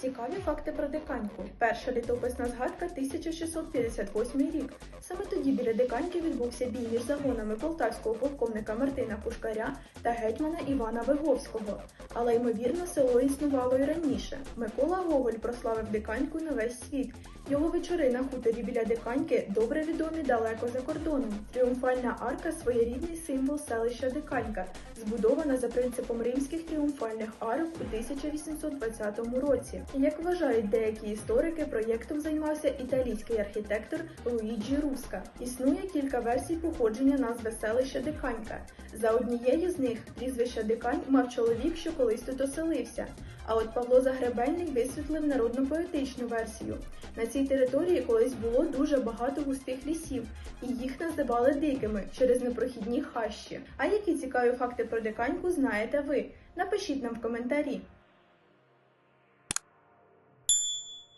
Цікаві факти про диканьку. Перша літописна згадка 1658 рік. Саме тоді біля диканьки відбувся бій між загонами полтавського полковника Мартина Пушкаря та гетьмана Івана Виговського. Але ймовірно, село існувало і раніше. Микола Гоголь прославив диканьку на весь світ. Його вечори на хуторі біля диканьки добре відомі далеко за кордоном. Тріумфальна арка своєрідний символ селища Диканька, збудована за принципом римських тріумфальних арок у 1820 році. Як вважають деякі історики, проєктом займався італійський архітектор Луїджі Руска. Існує кілька версій походження назви селища Диканька. За однією з них прізвище Дикань мав чоловік, що колись тут оселився. А от Павло Загребельник висвітлив народно-поетичну версію. На цій території колись було дуже багато густих лісів, і їх називали дикими через непрохідні хащі. А які цікаві факти про диканьку знаєте ви? Напишіть нам в коментарі.